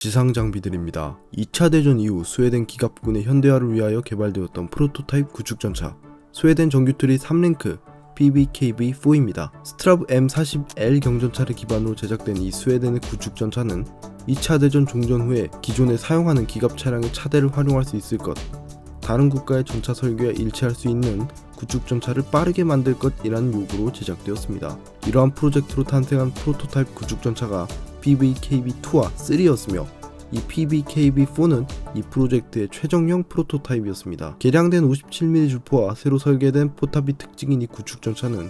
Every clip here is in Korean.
지상 장비들입니다. 2차 대전 이후 스웨덴 기갑군의 현대화를 위하여 개발되었던 프로토타입 구축 전차 스웨덴 정규트리 3랭크 PBKB4입니다. 스트라브 M40L 경전차를 기반으로 제작된 이 스웨덴의 구축 전차는 2차 대전 종전 후에 기존에 사용하는 기갑 차량의 차대를 활용할 수 있을 것, 다른 국가의 전차 설계와 일치할 수 있는 구축 전차를 빠르게 만들 것이라는 요구로 제작되었습니다. 이러한 프로젝트로 탄생한 프로토타입 구축 전차가 PBKB2와 3였으며 이 PBKB4는 이 프로젝트의 최종형 프로토타입이었습니다. 개량된 57mm 주포와 새로 설계된 포탑이 특징인 이 구축 전차는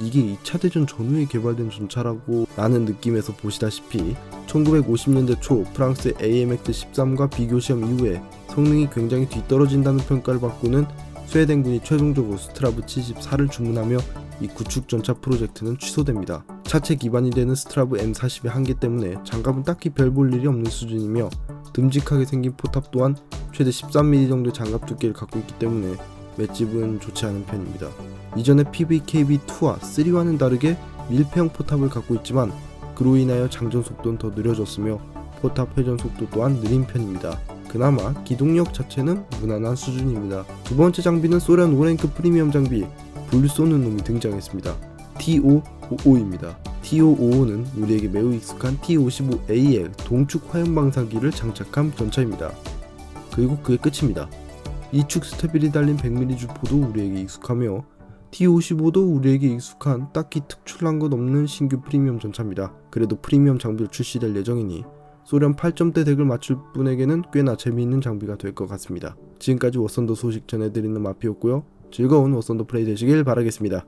이게 2차 대전 전후에 개발된 전차라고 라는 느낌에서 보시다시피 1950년대 초 프랑스 AMX 13과 비교 시험 이후에 성능이 굉장히 뒤떨어진다는 평가를 받고는 스웨덴군이 최종적으로 스트라브 74를 주문하며 이 구축 전차 프로젝트는 취소됩니다. 차체 기반이 되는 스트라브 M40의 한계 때문에 장갑은 딱히 별 볼 일이 없는 수준이며 듬직하게 생긴 포탑 또한 최대 13mm 정도의 장갑 두께를 갖고 있기 때문에 맷집은 좋지 않은 편입니다. 이전의 PBKB2와 3와는 다르게 밀폐형 포탑을 갖고 있지만 그로 인하여 장전 속도는 더 느려졌으며 포탑 회전 속도 또한 느린 편입니다. 그나마 기동력 자체는 무난한 수준입니다. 두 번째 장비는 소련 5랭크 프리미엄 장비 불 쏘는 놈이 등장했습니다. TO55입니다. TO55는 우리에게 매우 익숙한 T55AL 동축 화염 방사기를 장착한 전차입니다. 그리고 그게 끝입니다. 이축 스테빌이 달린 100mm 주포도 우리에게 익숙하며 T55도 우리에게 익숙한 딱히 특출난 것 없는 신규 프리미엄 전차입니다. 그래도 프리미엄 장비로 출시될 예정이니 소련 8점대 덱을 맞출 분에게는 꽤나 재미있는 장비가 될 것 같습니다. 지금까지 워선더 소식 전해드리는 마피였고요. 즐거운 워선더 플레이 되시길 바라겠습니다.